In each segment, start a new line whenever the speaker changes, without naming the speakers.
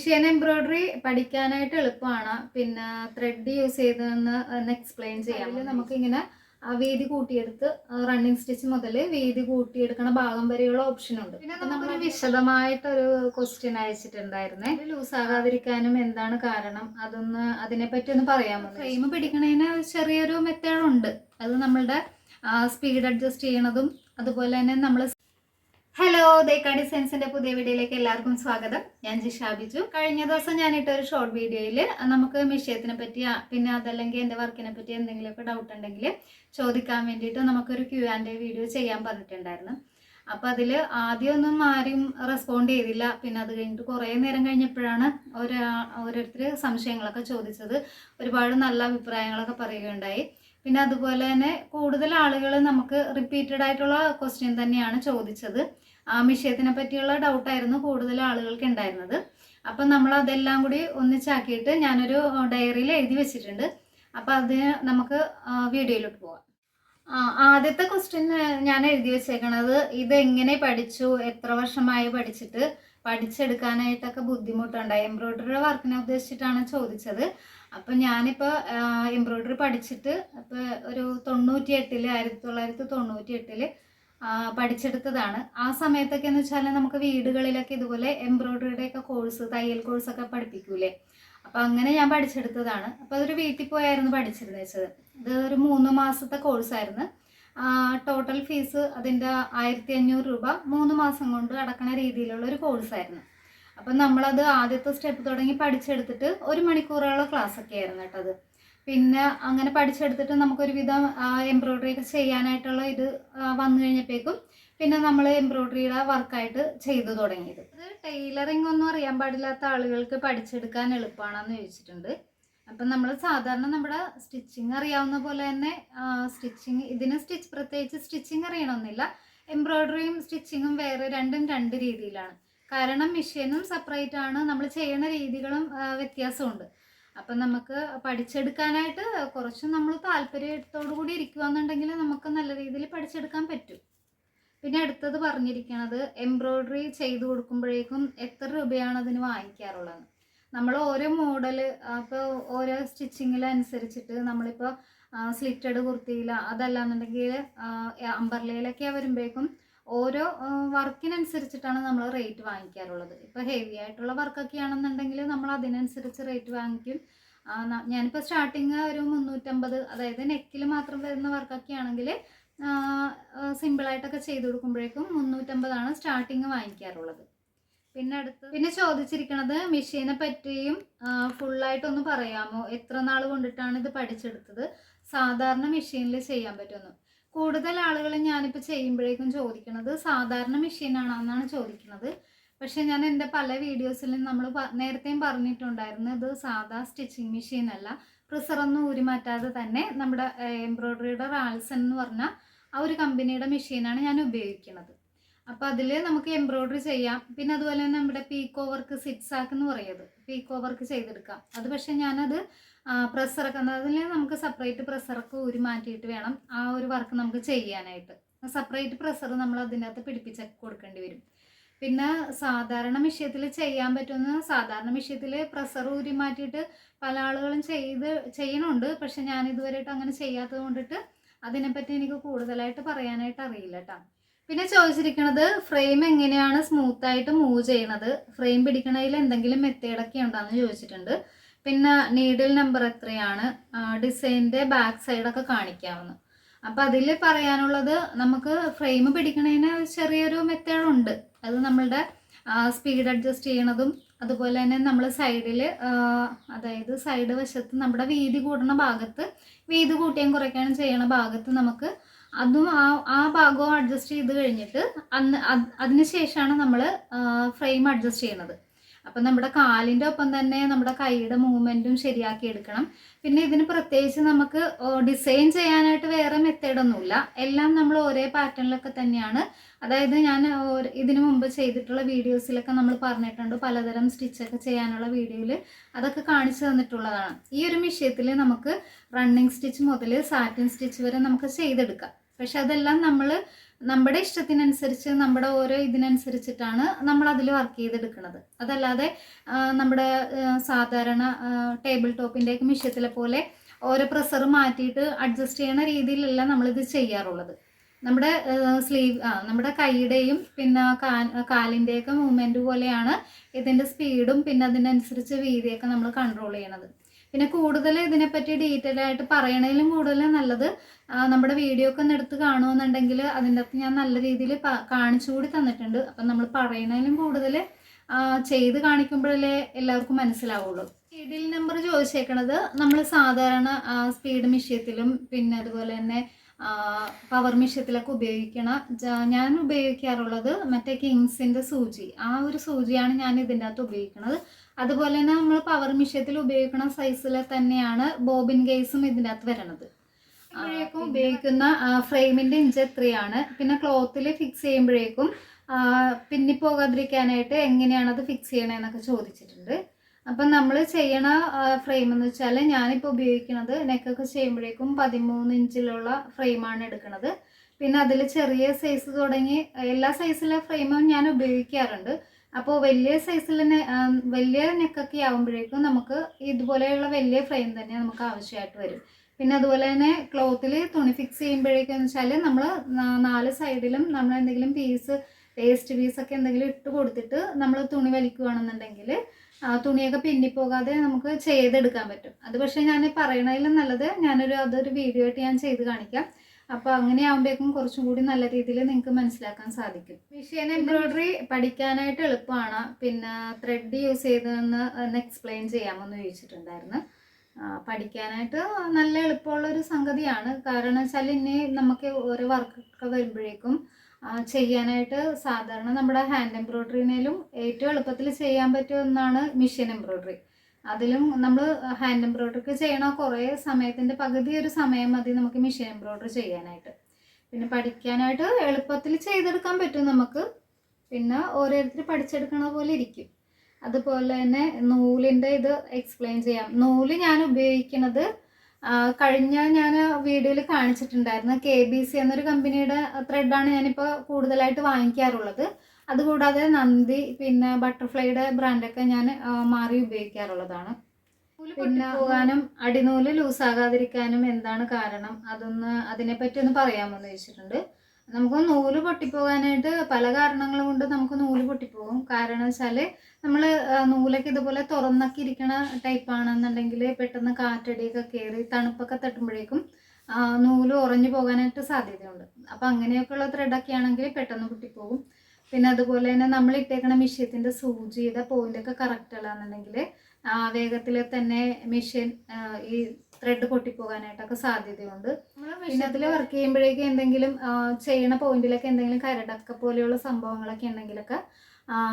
Machine embroidery പഠിക്കാനായിട്ട് എളുപ്പമാണ്. പിന്നെ ത്രെഡ് യൂസ് ചെയ്തെന്ന് ഒന്ന് എക്സ്പ്ലെയിൻ ചെയ്യാം. നമുക്കിങ്ങനെ വീതി കൂട്ടിയെടുത്ത് റണ്ണിങ് സ്റ്റിച്ച് മുതൽ വീതി കൂട്ടിയെടുക്കണ ഭാഗം വരെയുള്ള ഓപ്ഷൻ ഉണ്ട്. പിന്നെ നമ്മൾ വിശദമായിട്ടൊരു ക്വസ്റ്റ്യൻ അയച്ചിട്ടുണ്ടായിരുന്നേ. ലൂസ് ആകാതിരിക്കാനും എന്താണ് കാരണം? അതൊന്ന് അതിനെപ്പറ്റി ഒന്ന് പറയാമോ? ഫ്രെയിം പിടിക്കണതിന് ചെറിയൊരു മെത്തേഡ് ഉണ്ട്. അത് നമ്മളുടെ സ്പീഡ് അഡ്ജസ്റ്റ് ചെയ്യണതും അതുപോലെ തന്നെ നമ്മൾ ഹലോ ദേക്കാ ഡിസൈൻസിന്റെ പുതിയ വീഡിയോയിലേക്ക് എല്ലാവർക്കും സ്വാഗതം. ഞാൻ ജിഷാ ബിജു. കഴിഞ്ഞ ദിവസം ഞാൻ ഇട്ട ഒരു ഷോർട്ട് വീഡിയോയിൽ നമുക്ക് വിഷയത്തിനെ പറ്റി പിന്നെ അതല്ലെങ്കിൽ എന്റെ വർക്കിനെ പറ്റി എന്തെങ്കിലുമൊക്കെ ഡൗട്ട് ഉണ്ടെങ്കിൽ ചോദിക്കാൻ വേണ്ടിയിട്ട് നമുക്കൊരു ക്യൂ ആൻഡ് വീഡിയോ ചെയ്യാൻ പറഞ്ഞിട്ടുണ്ടായിരുന്നു. അപ്പം അതിൽ ആദ്യമൊന്നും ആരും റെസ്പോണ്ട് ചെയ്തില്ല. പിന്നെ അത് കഴിഞ്ഞിട്ട് കുറേ നേരം കഴിഞ്ഞപ്പോഴാണ് ഒരാ ഓരോരുത്തർ സംശയങ്ങളൊക്കെ ചോദിച്ചത്. ഒരുപാട് നല്ല അഭിപ്രായങ്ങളൊക്കെ പറയുകയുണ്ടായി. പിന്നെ അതുപോലെ തന്നെ കൂടുതൽ ആളുകൾ നമുക്ക് റിപ്പീറ്റഡ് ആയിട്ടുള്ള ക്വസ്റ്റ്യൻ തന്നെയാണ് ചോദിച്ചത്. വിഷയത്തിനെ പറ്റിയുള്ള ഡൗട്ടായിരുന്നു കൂടുതൽ ആളുകൾക്ക് ഉണ്ടായിരുന്നത്. അപ്പം നമ്മൾ അതെല്ലാം കൂടി ഒന്നിച്ചാക്കിയിട്ട് ഞാനൊരു ഡയറിയിൽ എഴുതി വെച്ചിട്ടുണ്ട്. അപ്പം അത് നമുക്ക് വീഡിയോയിലോട്ട് പോവാം. ആദ്യത്തെ ക്വസ്റ്റ്യൻ ഞാൻ എഴുതി വെച്ചേക്കണത് ഇത് എങ്ങനെ പഠിച്ചു? എത്ര വർഷമായി പഠിച്ചിട്ട്? പഠിച്ചെടുക്കാനായിട്ടൊക്കെ ബുദ്ധിമുട്ടുണ്ടായി എംബ്രോയിഡറിയുടെ വർക്കിനെ ഉദ്ദേശിച്ചിട്ടാണ് ചോദിച്ചത്. അപ്പം ഞാനിപ്പോൾ എംബ്രോയിഡറി പഠിച്ചിട്ട് ഇപ്പോൾ ഒരു തൊണ്ണൂറ്റി എട്ടിൽ ആയിരത്തി തൊള്ളായിരത്തി തൊണ്ണൂറ്റി എട്ടിൽ പഠിച്ചെടുത്തതാണ്. ആ സമയത്തൊക്കെ എന്ന് വെച്ചാൽ നമുക്ക് വീടുകളിലൊക്കെ ഇതുപോലെ എംബ്രോയിഡറിയുടെ ഒക്കെ കോഴ്സ് തയ്യൽ കോഴ്സ് ഒക്കെ പഠിപ്പിക്കൂലേ? അപ്പോൾ അങ്ങനെ ഞാൻ പഠിച്ചെടുത്തതാണ്. അപ്പോൾ അതൊരു വീട്ടിൽ പോയായിരുന്നു പഠിച്ചിരുന്നത്. വെച്ചത് ഇത് ഒരു മൂന്ന് മാസത്തെ കോഴ്സ് ആയിരുന്നു ടോട്ടൽ ഫീസ് അതിന്റെ ആയിരത്തി അഞ്ഞൂറ് രൂപ മൂന്ന് മാസം കൊണ്ട് അടക്കണ രീതിയിലുള്ള ഒരു കോഴ്സ് കോഴ്സായിരുന്നു. അപ്പം നമ്മളത് ആദ്യത്തെ സ്റ്റെപ്പ് തുടങ്ങി പഠിച്ചെടുത്തിട്ട് ഒരു മണിക്കൂറോളം ക്ലാസ് ഒക്കെ ആയിരുന്നു കേട്ടോ അത്. പിന്നെ അങ്ങനെ പഠിച്ചെടുത്തിട്ട് നമുക്കൊരുവിധം എംബ്രോയിഡറി ഒക്കെ ചെയ്യാനായിട്ടുള്ള ഇത് വന്നു കഴിഞ്ഞപ്പോഴേക്കും പിന്നെ നമ്മൾ എംബ്രോയിഡറിയുടെ വർക്കായിട്ട് ചെയ്തു തുടങ്ങിയത്. ഇത് ടൈലറിംഗ് ഒന്നും അറിയാൻ പാടില്ലാത്ത ആളുകൾക്ക് പഠിച്ചെടുക്കാൻ എളുപ്പമാണെന്ന് ചോദിച്ചിട്ടുണ്ട്. അപ്പം നമ്മൾ സാധാരണ നമ്മുടെ സ്റ്റിച്ചിങ് അറിയാവുന്ന പോലെ തന്നെ സ്റ്റിച്ചിങ് ഇതിന് സ്റ്റിച്ച് പ്രത്യേകിച്ച് സ്റ്റിച്ചിങ് അറിയണമെന്നില്ല എംബ്രോയ്ഡറിയും സ്റ്റിച്ചിങ്ങും വേറെ രണ്ടും രണ്ട് രീതിയിലാണ്. കാരണം മെഷീനും സെപ്പറേറ്റ് ആണ്. നമ്മൾ ചെയ്യുന്ന രീതികളും വ്യത്യാസമുണ്ട്. അപ്പം നമുക്ക് പഠിച്ചെടുക്കാനായിട്ട് കുറച്ച് നമ്മൾ താല്പര്യത്തോടു കൂടി ഇരിക്കുകയെന്നുണ്ടെങ്കിൽ നമുക്ക് നല്ല രീതിയിൽ പഠിച്ചെടുക്കാൻ പറ്റും. പിന്നെ അടുത്തത് പറഞ്ഞിരിക്കുന്നത് എംബ്രോയ്ഡറി ചെയ്തു കൊടുക്കുമ്പോഴേക്കും എത്ര രൂപയാണ് അതിന് വാങ്ങിക്കാറുള്ളത്? നമ്മൾ ഓരോ മോഡൽ അപ്പോൾ ഓരോ സ്റ്റിച്ചിങ്ങിലനുസരിച്ചിട്ട് നമ്മളിപ്പോൾ സ്ലിറ്റഡ് കുർത്തിയില അതല്ലാന്നുണ്ടെങ്കിൽ അമ്പർലയിലൊക്കെ വരുമ്പോഴേക്കും ഓരോ വർക്കിനനുസരിച്ചിട്ടാണ് നമ്മൾ റേറ്റ് വാങ്ങിക്കാറുള്ളത്. ഇപ്പോൾ ഹെവി ആയിട്ടുള്ള വർക്കൊക്കെ ആണെന്നുണ്ടെങ്കിൽ നമ്മൾ അതിനനുസരിച്ച് റേറ്റ് വാങ്ങിക്കും. ഞാനിപ്പോൾ സ്റ്റാർട്ടിങ് ഒരു മുന്നൂറ്റമ്പത് അതായത് നെക്കിൽ മാത്രം വരുന്ന വർക്കൊക്കെ ആണെങ്കിൽ സിമ്പിളായിട്ടൊക്കെ ചെയ്ത് കൊടുക്കുമ്പോഴേക്കും മുന്നൂറ്റമ്പതാണ് സ്റ്റാർട്ടിങ് വാങ്ങിക്കാറുള്ളത്. പിന്നെ അടുത്ത് പിന്നെ ചോദിച്ചിരിക്കുന്നത് മെഷീനെ പറ്റിയും ഫുള്ളായിട്ടൊന്ന് പറയാമോ? എത്ര നാൾ കൊണ്ടിട്ടാണ് ഇത് പഠിച്ചെടുത്തത്? സാധാരണ മെഷീനിൽ ചെയ്യാൻ പറ്റുമെന്ന്. കൂടുതൽ ആളുകൾ ഞാനിപ്പോൾ ചെയ്യുമ്പോഴേക്കും ചോദിക്കുന്നത് സാധാരണ മെഷീനാണോ എന്നാണ് ചോദിക്കുന്നത് പക്ഷേ ഞാൻ എന്റെ പല വീഡിയോസിലും നമ്മൾ നേരത്തെയും പറഞ്ഞിട്ടുണ്ടായിരുന്നു ഇത് സാധാ സ്റ്റിച്ചിങ് മെഷീൻ അല്ല. പ്രിസറൊന്നും ഊരി മാറ്റാതെ തന്നെ നമ്മുടെ എംബ്രോയ്ഡറിയുടെ റാൽസൺ എന്ന് പറഞ്ഞ ആ ഒരു കമ്പനിയുടെ മെഷീനാണ് ഞാൻ ഉപയോഗിക്കുന്നത് അപ്പോൾ അതിൽ നമുക്ക് എംബ്രോയ്ഡറി ചെയ്യാം. പിന്നെ അതുപോലെ തന്നെ നമ്മുടെ പീക്കോ വർക്ക് സിറ്റ്സാക്ക് എന്ന് പറയുന്നത് പീക്കോ വർക്ക് ചെയ്തെടുക്കാം. അത് പക്ഷേ ഞാനത് പ്രഷറൊക്കെ അതിൽ നമുക്ക് സെപ്പറേറ്റ് പ്രഷറൊക്കെ ഊരി മാറ്റിയിട്ട് വേണം ആ ഒരു വർക്ക് നമുക്ക് ചെയ്യാനായിട്ട്. സെപ്പറേറ്റ് പ്രഷർ നമ്മൾ അതിന്റെ അകത്ത് പിടിപ്പിച്ചൊക്കെ കൊടുക്കേണ്ടി വരും. പിന്നെ സാധാരണ വിഷയത്തിൽ ചെയ്യാൻ പറ്റുന്ന സാധാരണ വിഷയത്തിൽ പ്രഷർ ഊരി മാറ്റിയിട്ട് പല ആളുകളും ചെയ്ത് ചെയ്യണുണ്ട്. പക്ഷെ ഞാൻ ഇതുവരെയായിട്ട് അങ്ങനെ ചെയ്യാത്തത് കൊണ്ടിട്ട് അതിനെപ്പറ്റി എനിക്ക് കൂടുതലായിട്ട് പറയാനായിട്ട് അറിയില്ല കേട്ടോ. പിന്നെ ചോദിച്ചിരിക്കുന്നത് ഫ്രെയിം എങ്ങനെയാണ് സ്മൂത്തായിട്ട് മൂവ് ചെയ്യണത്? ഫ്രെയിം പിടിക്കണതിൽ എന്തെങ്കിലും മെത്തേഡൊക്കെ ഉണ്ടോ എന്ന് ചോദിച്ചിട്ടുണ്ട്. പിന്നെ നീഡിൽ നമ്പർ എത്രയാണ്? ഡിസൈനിന്റെ ബാക്ക് സൈഡൊക്കെ കാണിക്കാവുന്നു. അപ്പം അതിൽ പറയാനുള്ളത് നമുക്ക് ഫ്രെയിം പിടിക്കണതിന് ചെറിയൊരു മെത്തേഡ് ഉണ്ട്. അത് നമ്മളുടെ സ്പീഡ് അഡ്ജസ്റ്റ് ചെയ്യണതും അതുപോലെ തന്നെ നമ്മൾ സൈഡിൽ അതായത് സൈഡ് വശത്ത് നമ്മുടെ വീതി കൂടുന്ന ഭാഗത്ത് വീതി കൂട്ടിയും കുറയ്ക്കാനും ചെയ്യണ ഭാഗത്ത് നമുക്ക് അതും ആ ആ ഭാഗവും അഡ്ജസ്റ്റ് ചെയ്ത് കഴിഞ്ഞിട്ട് അന്ന് അതിനുശേഷമാണ് അതിന് ശേഷമാണ് നമ്മൾ ഫ്രെയിം അഡ്ജസ്റ്റ് ചെയ്യണത് അപ്പം നമ്മുടെ കാലിന്റെ ഒപ്പം തന്നെ നമ്മുടെ കൈയുടെ മൂവ്മെന്റും ശരിയാക്കി എടുക്കണം. പിന്നെ ഇതിന് പ്രത്യേകിച്ച് നമുക്ക് ഡിസൈൻ ചെയ്യാനായിട്ട് വേറെ മെത്തേഡൊന്നുമില്ല എല്ലാം നമ്മൾ ഒരേ പാറ്റേണിലൊക്കെ തന്നെയാണ്. അതായത് ഞാൻ ഇതിനു മുമ്പ് ചെയ്തിട്ടുള്ള വീഡിയോസിലൊക്കെ നമ്മൾ പറഞ്ഞിട്ടുണ്ട്. പലതരം സ്റ്റിച്ചൊക്കെ ചെയ്യാനുള്ള വീഡിയോയിൽ അതൊക്കെ കാണിച്ചു തന്നിട്ടുള്ളതാണ്. ഈ ഒരു വിഷയത്തിൽ നമുക്ക് റണ്ണിങ് സ്റ്റിച്ച് മുതൽ സാറ്റിൻ സ്റ്റിച്ച് വരെ നമുക്ക് ചെയ്തെടുക്കാം. പക്ഷെ അതെല്ലാം നമ്മൾ നമ്മുടെ ഇഷ്ടത്തിനനുസരിച്ച് നമ്മുടെ ഓരോ ഇതിനനുസരിച്ചിട്ടാണ് നമ്മൾ അതിൽ വർക്ക് ചെയ്തെടുക്കുന്നത്. അതല്ലാതെ നമ്മുടെ സാധാരണ ടേബിൾ ടോപ്പിന്റെ മിഷ്യത്തിലെ പോലെ ഓരോ പ്രസർ മാറ്റിയിട്ട് അഡ്ജസ്റ്റ് ചെയ്യുന്ന രീതിയിലല്ല നമ്മളിത് ചെയ്യാറുള്ളത്. നമ്മുടെ സ്ലീവ് ആ നമ്മുടെ കൈയുടെയും പിന്നെ കാ കാലിന്റെയൊക്കെ മൂവ്മെന്റ് പോലെയാണ് ഇതിന്റെ സ്പീഡും പിന്നെ അതിനനുസരിച്ച് വീതിയൊക്കെ നമ്മൾ കൺട്രോൾ ചെയ്യണത്. പിന്നെ കൂടുതൽ ഇതിനെപ്പറ്റി ഡീറ്റെയിൽ ആയിട്ട് പറയണതിലും കൂടുതൽ നല്ലത് നമ്മുടെ വീഡിയോ ഒക്കെ ഒന്ന് എടുത്ത് കാണുമെന്നുണ്ടെങ്കിൽ അതിന്റെ അകത്ത് ഞാൻ നല്ല രീതിയിൽ കാണിച്ചു കൂടി തന്നിട്ടുണ്ട്. അപ്പം നമ്മൾ പറയണതിലും കൂടുതൽ ചെയ്ത് കാണിക്കുമ്പോഴല്ലേ എല്ലാവർക്കും മനസ്സിലാവുള്ളൂ. സ്പീഡിൽ നമ്പർ ചോദിച്ചേക്കണത് നമ്മൾ സാധാരണ സ്പീഡ് മിഷ്യത്തിലും പിന്നെ അതുപോലെ തന്നെ പവർ മിഷ്യത്തിലൊക്കെ ഉപയോഗിക്കണ ഞാൻ ഉപയോഗിക്കാറുള്ളത് മറ്റേ കിങ്സിന്റെ സൂചി. ആ ഒരു സൂചിയാണ് ഞാൻ ഇതിന്റെ അകത്ത് ഉപയോഗിക്കുന്നത് അതുപോലെ തന്നെ നമ്മൾ പവർ മിഷ്യത്തിൽ ഉപയോഗിക്കുന്ന സൈസിൽ തന്നെയാണ് ബോബിൻ ഗേസും ഇതിന്റെ അകത്ത് വരണത്. അപ്പോഴേക്കും ഉപയോഗിക്കുന്ന ഫ്രെയിമിന്റെ ഇഞ്ച് എത്രയാണ്? പിന്നെ ക്ലോത്തിൽ ഫിക്സ് ചെയ്യുമ്പോഴേക്കും പിന്നിപ്പോകാതിരിക്കാനായിട്ട് എങ്ങനെയാണ് അത് ഫിക്സ് ചെയ്യണേന്നൊക്കെ ചോദിച്ചിട്ടുണ്ട്. അപ്പം നമ്മൾ ചെയ്യണ ഫ്രെയിം എന്ന് വെച്ചാൽ ഞാനിപ്പോൾ ഉപയോഗിക്കുന്നത് നെക്കൊക്കെ ചെയ്യുമ്പോഴേക്കും പതിമൂന്ന് ഇഞ്ചിലുള്ള ഫ്രെയിമാണ് എടുക്കുന്നത് പിന്നെ അതിൽ ചെറിയ സൈസ് തുടങ്ങി എല്ലാ സൈസിലെ ഫ്രെയിമും ഞാൻ ഉപയോഗിക്കാറുണ്ട്. അപ്പോൾ വലിയ സൈസിൽ തന്നെ വലിയ നെക്കൊക്കെ ആകുമ്പോഴേക്കും നമുക്ക് ഇതുപോലെയുള്ള വലിയ ഫ്രെയിം തന്നെ നമുക്ക് ആവശ്യമായിട്ട് വരും. പിന്നെ അതുപോലെ തന്നെ ക്ലോത്തിൽ തുണി ഫിക്സ് ചെയ്യുമ്പോഴേക്കും എന്ന് വെച്ചാൽ നമ്മൾ നാല് സൈഡിലും നമ്മൾ എന്തെങ്കിലും പീസ് വേസ്റ്റ് പീസൊക്കെ എന്തെങ്കിലും ഇട്ട് കൊടുത്തിട്ട് നമ്മൾ തുണി വലിക്കുകയാണെന്നുണ്ടെങ്കിൽ തുണിയൊക്കെ പിന്നിപ്പോകാതെ നമുക്ക് ചെയ്തെടുക്കാൻ പറ്റും. അത് പക്ഷേ ഞാൻ പറയണതിലും നല്ലത് ഞാനൊരു അതൊരു വീഡിയോ ആയിട്ട് ഞാൻ ചെയ്ത് കാണിക്കാം. അപ്പോൾ അങ്ങനെ ആകുമ്പോഴേക്കും കുറച്ചും കൂടി നല്ല രീതിയിൽ നിങ്ങൾക്ക് മനസ്സിലാക്കാൻ സാധിക്കും. മെഷീൻ എംബ്രോയിഡറി പഠിക്കാനായിട്ട് എളുപ്പമാണ് പിന്നെ ത്രെഡ് യൂസ് ചെയ്തതെന്ന് ഒന്ന് എക്സ്പ്ലെയിൻ ചെയ്യാമെന്ന് ചോദിച്ചിട്ടുണ്ടായിരുന്നു. പഠിക്കാനായിട്ട് നല്ല എളുപ്പമുള്ള ഒരു സംഗതിയാണ്. കാരണം വെച്ചാൽ ഇനി നമുക്ക് ഓരോ വർക്കൊക്കെ വരുമ്പോഴേക്കും ചെയ്യാനായിട്ട് സാധാരണ നമ്മുടെ ഹാൻഡ് എംബ്രോയിഡറിനേലും ഏറ്റവും എളുപ്പത്തിൽ ചെയ്യാൻ പറ്റുമെന്നാണ് മെഷീൻ എംബ്രോയിഡറി അതിലും നമ്മൾ ഹാൻഡ് എംബ്രോയിഡറി ചെയ്യണ കുറേ സമയത്തിന്റെ പകുതി ഒരു സമയം മതി നമുക്ക് മെഷീൻ എംബ്രോയിഡറി ചെയ്യാനായിട്ട്. പിന്നെ പഠിക്കാനായിട്ട് എളുപ്പത്തിൽ ചെയ്തെടുക്കാൻ പറ്റും നമുക്ക്. പിന്നെ ഓരോരുത്തർ പഠിച്ചെടുക്കണ പോലെ ഇരിക്കും. അതുപോലെ തന്നെ നൂലിന്റെ ഇത് എക്സ്പ്ലെയിൻ ചെയ്യാം. നൂൽ ഞാൻ ഉപയോഗിക്കുന്നത് കഴിഞ്ഞ ഞാൻ വീഡിയോയിൽ കാണിച്ചിട്ടുണ്ടായിരുന്നു. കെ ബി സി എന്നൊരു കമ്പനിയുടെ ത്രെഡാണ് ഞാനിപ്പോൾ കൂടുതലായിട്ട് വാങ്ങിക്കാറുള്ളത്. അതുകൂടാതെ നന്ദി പിന്നെ ബട്ടർഫ്ലൈയുടെ ബ്രാൻഡൊക്കെ ഞാൻ മാറി ഉപയോഗിക്കാറുള്ളതാണ്. പിന്നെ പോകാനും അടിനൂൽ ലൂസാകാതിരിക്കാനും എന്താണ് കാരണം? അതൊന്ന് അതിനെപ്പറ്റി ഒന്ന് പറയാമെന്ന് ചോദിച്ചിട്ടുണ്ട്. നമുക്ക് നൂൽ പൊട്ടിപ്പോകാനായിട്ട് പല കാരണങ്ങൾ കൊണ്ട് നമുക്ക് നൂൽ പൊട്ടിപ്പോകും. കാരണം വെച്ചാൽ നമ്മൾ നൂലൊക്കെ ഇതുപോലെ തുറന്നൊക്കെ ഇരിക്കണ ടൈപ്പ് ആണെന്നുണ്ടെങ്കിൽ പെട്ടെന്ന് കാറ്റടിയൊക്കെ കയറി തണുപ്പൊക്കെ തട്ടുമ്പോഴേക്കും നൂൽ ഉറഞ്ഞു പോകാനായിട്ട് സാധ്യതയുണ്ട്. അപ്പം അങ്ങനെയൊക്കെയുള്ള ത്രെഡൊക്കെ ആണെങ്കിൽ പെട്ടെന്ന് പൊട്ടിപ്പോകും. പിന്നെ അതുപോലെ തന്നെ നമ്മൾ ഇട്ടേക്കണ മിഷ്യത്തിന്റെ സൂചിയുടെ പോയിന്റൊക്കെ കറക്റ്റ് അല്ലാന്നുണ്ടെങ്കിൽ വേഗത്തിൽ തന്നെ മെഷീൻ ഈ ത്രെഡ് പൊട്ടിപ്പോകാനായിട്ടൊക്കെ സാധ്യതയുണ്ട്. പിന്നെ അതിൽ വർക്ക് ചെയ്യുമ്പോഴേക്കും എന്തെങ്കിലും ചെയ്യണ പോയിന്റിലൊക്കെ എന്തെങ്കിലും കരടൊക്കെ പോലെയുള്ള സംഭവങ്ങളൊക്കെ ഉണ്ടെങ്കിലൊക്കെ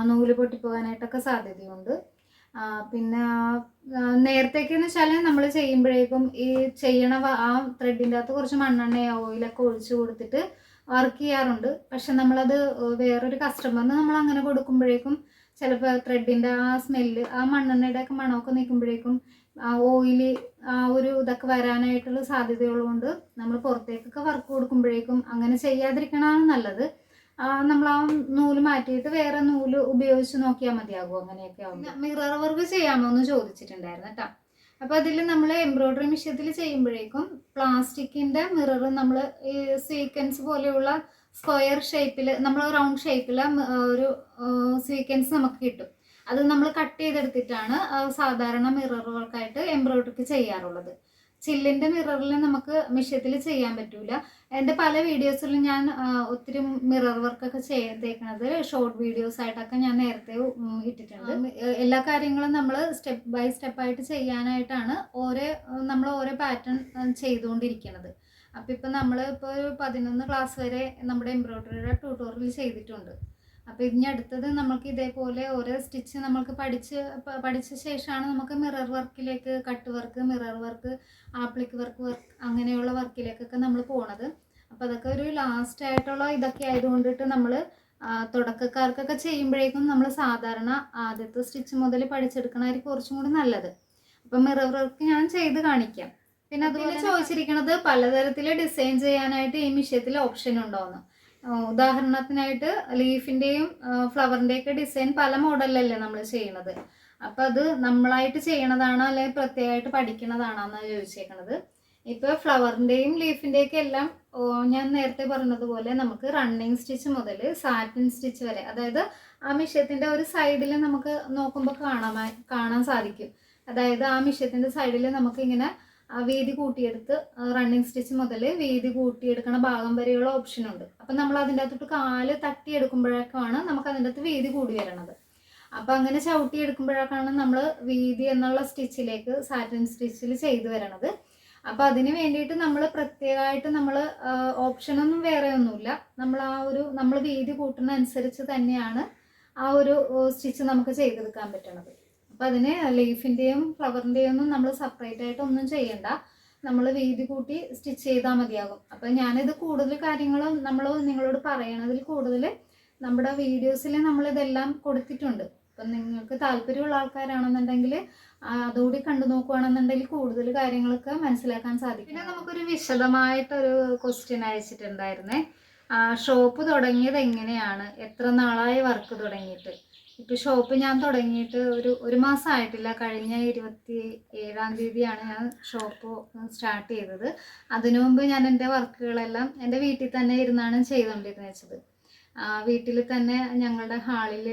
നൂൽ പൊട്ടിപ്പോകാനായിട്ടൊക്കെ സാധ്യതയുണ്ട്. പിന്നെ നേരത്തേക്കെന്ന് വെച്ചാൽ നമ്മൾ ചെയ്യുമ്പോഴേക്കും ഈ ചെയ്യണ ആ ത്രെഡിന്റെ അകത്ത് കുറച്ച് മണ്ണെണ്ണയോ ഓയിലൊക്കെ ഒഴിച്ചു കൊടുത്തിട്ട് വർക്ക് ചെയ്യാറുണ്ട്. പക്ഷെ നമ്മളത് വേറൊരു കസ്റ്റമറിന് നമ്മൾ അങ്ങനെ കൊടുക്കുമ്പോഴേക്കും ചിലപ്പോൾ ത്രെഡിന്റെ ആ സ്മെല്ല് ആ മണ്ണെണ്ണയുടെ ഒക്കെ മണമൊക്കെ നിൽക്കുമ്പോഴേക്കും ആ ഓയിൽ ആ ഒരു ഇതൊക്കെ വരാനായിട്ടുള്ള സാധ്യതയുള്ളതുകൊണ്ട് നമ്മൾ പുറത്തേക്കൊക്കെ വർക്ക് കൊടുക്കുമ്പോഴേക്കും അങ്ങനെ ചെയ്യാതിരിക്കണമാണ് നല്ലത്. നമ്മൾ ആ നൂൽ മാറ്റിയിട്ട് വേറെ നൂൽ ഉപയോഗിച്ച് നോക്കിയാൽ മതിയാകും അങ്ങനെയൊക്കെ ആവുമ്പോൾ മിറർ വർക്ക് ചെയ്യാമോ എന്ന് ചോദിച്ചിട്ടുണ്ടായിരുന്നു കേട്ടോ. അപ്പോൾ അതിൽ നമ്മൾ എംബ്രോയ്ഡറി മിഷ്യത്തിൽ ചെയ്യുമ്പോഴേക്കും പ്ലാസ്റ്റിക്കിന്റെ മിറർ നമ്മൾ ഈ സീക്വൻസ് പോലെയുള്ള സ്ക്വയർ ഷേപ്പിൽ നമ്മൾ റൗണ്ട് ഷേപ്പിൽ ഒരു സീക്വൻസ് നമുക്ക് കിട്ടും. അത് നമ്മൾ കട്ട് ചെയ്തെടുത്തിട്ടാണ് സാധാരണ മിററുകൾക്കായിട്ട് എംബ്രോയ്ഡറിക്ക് ചെയ്യാറുള്ളത്. ചില്ലിന്റെ മിററിൽ നമുക്ക് മിഷ്യത്തിൽ ചെയ്യാൻ പറ്റൂല. എന്റെ പല വീഡിയോസിലും ഞാൻ ഒത്തിരി മിറർ വർക്കൊക്കെ ചെയ്തേക്കുന്നത് ഷോർട്ട് വീഡിയോസ് ആയിട്ടൊക്കെ ഞാൻ നേരത്തെ ഇട്ടിട്ടുണ്ട്. എല്ലാ കാര്യങ്ങളും നമ്മൾ സ്റ്റെപ്പ് ബൈ സ്റ്റെപ്പ് സ്റ്റെപ്പായിട്ട് ചെയ്യാനായിട്ടാണ് ഓരോ നമ്മൾ ഓരോ പാറ്റേൺ ചെയ്തുകൊണ്ടിരിക്കുന്നത് അപ്പം ഇപ്പം നമ്മൾ ഇപ്പോൾ ഒരു പതിനൊന്ന് ക്ലാസ് വരെ നമ്മുടെ എംബ്രോയ്ഡറിയുടെ ട്യൂട്ടോറിയൽ ചെയ്തിട്ടുണ്ട്. അപ്പോൾ ഇനി അടുത്തത് നമുക്ക് ഇതേപോലെ ഓരോ സ്റ്റിച്ച് നമുക്ക് പഠിച്ച് പഠിച്ച ശേഷമാണ് നമുക്ക് mirror വർക്കിലേക്ക് cut work mirror work applique work work അങ്ങനെയുള്ള വർക്കിലേക്കൊക്കെ നമ്മൾ പോണത്. അപ്പോൾ അതൊക്കെ ഒരു ലാസ്റ്റ് ആയിട്ടുള്ള ഇതൊക്കെ ആയതുകൊണ്ടിട്ട് നമ്മൾ തുടക്കക്കാർക്കൊക്കെ ചെയ്യുമ്പോഴേക്കും നമ്മൾ സാധാരണ ആദ്യത്തെ സ്റ്റിച്ച് മുതൽ പഠിച്ചെടുക്കണമായിരിക്കും കുറച്ചും കൂടി നല്ലത്. അപ്പം മിറർ വർക്ക് ഞാൻ ചെയ്ത് കാണിക്കാം. പിന്നെ അതുപോലെ ചോദിച്ചിരിക്കുന്നത് പലതരത്തിൽ ഡിസൈൻ ചെയ്യാനായിട്ട് ഈ മിഷ്യത്തിൽ ഓപ്ഷൻ ഉണ്ടോയെന്ന് ഉദാഹരണത്തിനായിട്ട് ലീഫിന്റെയും ഫ്ലവറിന്റെയൊക്കെ ഡിസൈൻ പല മോഡലിലല്ലേ നമ്മൾ ചെയ്യണത്. അപ്പം അത് നമ്മളായിട്ട് ചെയ്യണതാണോ അല്ലെങ്കിൽ പ്രത്യേകമായിട്ട് പഠിക്കണതാണോ എന്നാണ് ചോദിച്ചേക്കണത് ഫ്ലവറിന്റെയും ഫ്ലവറിന്റെയും ലീഫിന്റെയൊക്കെ എല്ലാം ഞാൻ നേരത്തെ പറഞ്ഞതുപോലെ നമുക്ക് റണ്ണിങ് സ്റ്റിച്ച് മുതൽ സാറ്റിൻ സ്റ്റിച്ച് വരെ അതായത് ആ മിഷ്യത്തിന്റെ ഒരു സൈഡിൽ നമുക്ക് നോക്കുമ്പോൾ കാണാൻ കാണാൻ സാധിക്കും. അതായത് ആ മിഷ്യത്തിന്റെ സൈഡിൽ നമുക്ക് ഇങ്ങനെ ആ വീതി കൂട്ടിയെടുത്ത് റണ്ണിങ് സ്റ്റിച്ച് മുതൽ വീതി കൂട്ടിയെടുക്കണ ഭാഗം വരെയുള്ള ഓപ്ഷൻ ഉണ്ട്. അപ്പം നമ്മൾ അതിന്റെ അകത്തോട്ട് കാൽ തട്ടിയെടുക്കുമ്പോഴേക്കാണ് നമുക്ക് അതിന്റെ അകത്ത് വീതി കൂടി വരണത്. അപ്പം അങ്ങനെ ചവിട്ടി എടുക്കുമ്പോഴേക്കാണ് നമ്മൾ വീതി എന്നുള്ള സ്റ്റിച്ചിലേക്ക് സാറ്റൻ സ്റ്റിച്ചിൽ ചെയ്തു വരണത്. അപ്പം അതിന് വേണ്ടിയിട്ട് നമ്മൾ പ്രത്യേകമായിട്ട് നമ്മൾ ഓപ്ഷനൊന്നും വേറെ ഒന്നുമില്ല. നമ്മൾ ആ ഒരു നമ്മൾ വീതി കൂട്ടുന്ന അനുസരിച്ച് തന്നെയാണ് ആ ഒരു സ്റ്റിച്ച് നമുക്ക് ചെയ്തെടുക്കാൻ പറ്റണത്. അപ്പം അതിന് ലീഫിന്റെയും ഫ്ലവറിന്റെയും ഒന്നും നമ്മൾ സെപ്പറേറ്റ് ആയിട്ട് ഒന്നും ചെയ്യണ്ട. നമ്മൾ വീതി കൂട്ടി സ്റ്റിച്ച് ചെയ്താൽ മതിയാകും. അപ്പം ഞാനിത് കൂടുതൽ കാര്യങ്ങളും നമ്മൾ നിങ്ങളോട് പറയണതിൽ കൂടുതൽ നമ്മുടെ വീഡിയോസിൽ നമ്മൾ ഇതെല്ലാം കൊടുത്തിട്ടുണ്ട്. അപ്പം നിങ്ങൾക്ക് താല്പര്യമുള്ള ആൾക്കാരാണെന്നുണ്ടെങ്കിൽ അതുകൂടി കണ്ടു നോക്കുകയാണെന്നുണ്ടെങ്കിൽ കൂടുതൽ കാര്യങ്ങളൊക്കെ മനസ്സിലാക്കാൻ സാധിക്കും. പിന്നെ നമുക്കൊരു വിശദമായിട്ടൊരു ക്വസ്റ്റ്യൻ അയച്ചിട്ടുണ്ടായിരുന്നേ. ഷോപ്പ് തുടങ്ങിയത് എങ്ങനെയാണ്? എത്ര നാളായി വർക്ക് തുടങ്ങിയിട്ട്? ഇപ്പം ഷോപ്പ് ഞാൻ തുടങ്ങിയിട്ട് ഒരു ഒരു മാസം ആയിട്ടില്ല. കഴിഞ്ഞ ഇരുപത്തി ഏഴാം തീയതിയാണ് ഞാൻ ഷോപ്പ് സ്റ്റാർട്ട് ചെയ്തത്. അതിനു മുമ്പ് ഞാൻ എന്റെ വർക്കുകളെല്ലാം എന്റെ വീട്ടിൽ തന്നെ ഇരുന്നാണ് ചെയ്തുകൊണ്ടിരുന്നത് വീട്ടിൽ തന്നെ ഞങ്ങളുടെ ഹാളിൽ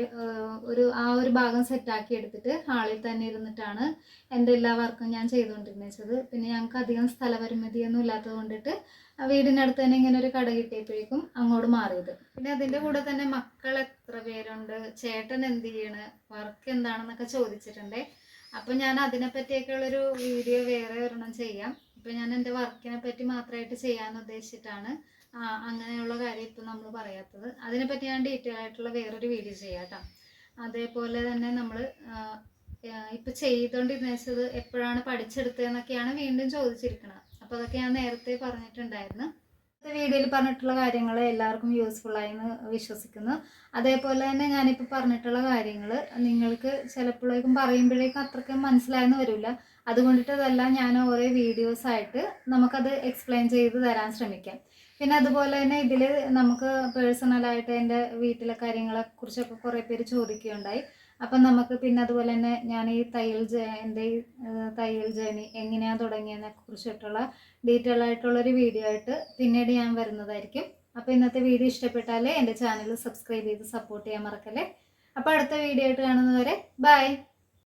ഒരു ആ ഒരു ഭാഗം സെറ്റാക്കി എടുത്തിട്ട് ഹാളിൽ തന്നെ ഇരുന്നിട്ടാണ് എന്റെ എല്ലാ വർക്കും ഞാൻ ചെയ്തുകൊണ്ടിരുന്നത്. പിന്നെ ഞങ്ങൾക്ക് അധികം സ്ഥലപരിമിതിയൊന്നും ഇല്ലാത്തത് കൊണ്ടിട്ട് വീടിനടുത്ത് തന്നെ ഇങ്ങനെ ഒരു കട കിട്ടിയപ്പോഴേക്കും അങ്ങോട്ട് മാറിയത്. പിന്നെ അതിന്റെ കൂടെ തന്നെ മക്കൾ എത്ര പേരുണ്ട്? ചേട്ടൻ എന്ത് ചെയ്യണ്? വർക്ക് എന്താണെന്നൊക്കെ ചോദിച്ചിട്ടുണ്ടേ. അപ്പം ഞാൻ അതിനെ പറ്റിയൊക്കെയുള്ളൊരു വീഡിയോ വേറെ ഒരെണ്ണം ചെയ്യാം. ഇപ്പം ഞാൻ എന്റെ വർക്കിനെ പറ്റി മാത്രമായിട്ട് ചെയ്യാമെന്ന് ഉദ്ദേശിച്ചിട്ടാണ് അങ്ങനെയുള്ള കാര്യം ഇപ്പം നമ്മൾ പറയാത്തത്. അതിനെപ്പറ്റി ഞാൻ ഡീറ്റെയിൽ ആയിട്ടുള്ള വേറൊരു വീഡിയോ ചെയ്യാം കേട്ടോ അതേപോലെ തന്നെ നമ്മൾ ഇപ്പം ചെയ്തുകൊണ്ടിരുന്ന വെച്ചത് എപ്പോഴാണ് പഠിച്ചെടുത്തതെന്നൊക്കെയാണ് വീണ്ടും ചോദിച്ചിരിക്കുന്നത് അപ്പോൾ അതൊക്കെ ഞാൻ നേരത്തെ പറഞ്ഞിട്ടുണ്ടായിരുന്നു. വീഡിയോയിൽ പറഞ്ഞിട്ടുള്ള കാര്യങ്ങൾ എല്ലാവർക്കും യൂസ്ഫുൾ ആയെന്ന് വിശ്വസിക്കുന്നു. അതേപോലെ തന്നെ ഞാനിപ്പോൾ പറഞ്ഞിട്ടുള്ള കാര്യങ്ങൾ നിങ്ങൾക്ക് ചിലപ്പോഴേക്കും പറയുമ്പോഴേക്കും അത്രയ്ക്കും മനസ്സിലായെന്ന് വരില്ല. അതുകൊണ്ടിട്ട് ഞാൻ ഓരോ വീഡിയോസ് വീഡിയോസായിട്ട് നമുക്കത് എക്സ്പ്ലെയിൻ ചെയ്ത് തരാൻ ശ്രമിക്കാം. പിന്നെ അതുപോലെ തന്നെ ഇതിൽ നമുക്ക് പേഴ്സണലായിട്ട് എന്റെ വീട്ടിലെ കാര്യങ്ങളെ കുറിച്ചൊക്കെ കുറേ പേര് ചോദിക്കുകയുണ്ടായി. അപ്പം നമുക്ക് പിന്നെ അതുപോലെ തന്നെ ഞാൻ ഈ തയ്യൽ എന്റെ ഈ തയ്യൽ ജേണി എങ്ങനെയാണ് തുടങ്ങിയതിനെ കുറിച്ചിട്ടുള്ള ഡീറ്റെയിൽ ആയിട്ടുള്ളൊരു വീഡിയോ ആയിട്ട് പിന്നീട് ഞാൻ വരുന്നതായിരിക്കും. അപ്പോൾ ഇന്നത്തെ വീഡിയോ ഇഷ്ടപ്പെട്ടാലേ എന്റെ ചാനൽ സബ്സ്ക്രൈബ് ചെയ്ത് സപ്പോർട്ട് ചെയ്യാൻ മറക്കല്ലേ? അപ്പോൾ അടുത്ത വീഡിയോ ആയിട്ട് കാണുന്നവരെ ബൈ